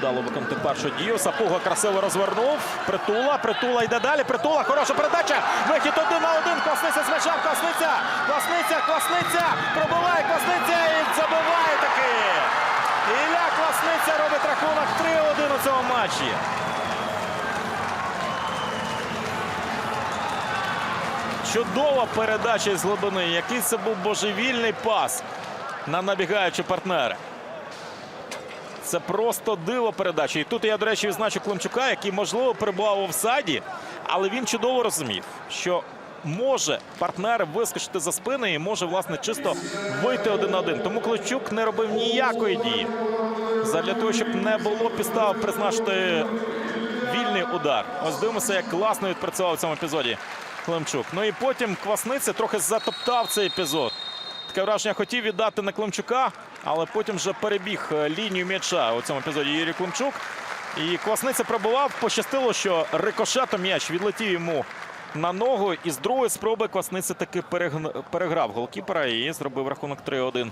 вдало виконати першу дію. Сапуга красиво розвернув. Притула. Притула йде далі. Притула. Хороша передача. Вихід один на один. Класниця з. Класниця. Класниця. Класниця. Пробиває Класниця і забиває таки. Ілля Класниця робить рахунок 3-1 у цьому матчі. Чудова передача із глибини. Який це був божевільний пас на набігаючі партнери. Це просто диво передачі. І тут я, до речі, відзначу Климчука, який, можливо, перебував у офсайді, але він чудово розумів, що може партнер вискочити за спини і може, власне, чисто вийти один на один. Тому Климчук не робив ніякої дії. Задля того, щоб не було підстав призначити вільний удар. Ось дивимося, як класно відпрацював у цьому епізоді Климчук. Ну і потім Квасниця трохи затоптав цей епізод. Таке враження хотів віддати на Климчука, але потім вже перебіг е, лінію м'яча у цьому епізоді Юрій Климчук. І Класниця пробував. Пощастило, що рикошетом м'яч відлетів йому на ногу. І з другої спроби Класниця таки переграв голкіпера і зробив рахунок 3-1.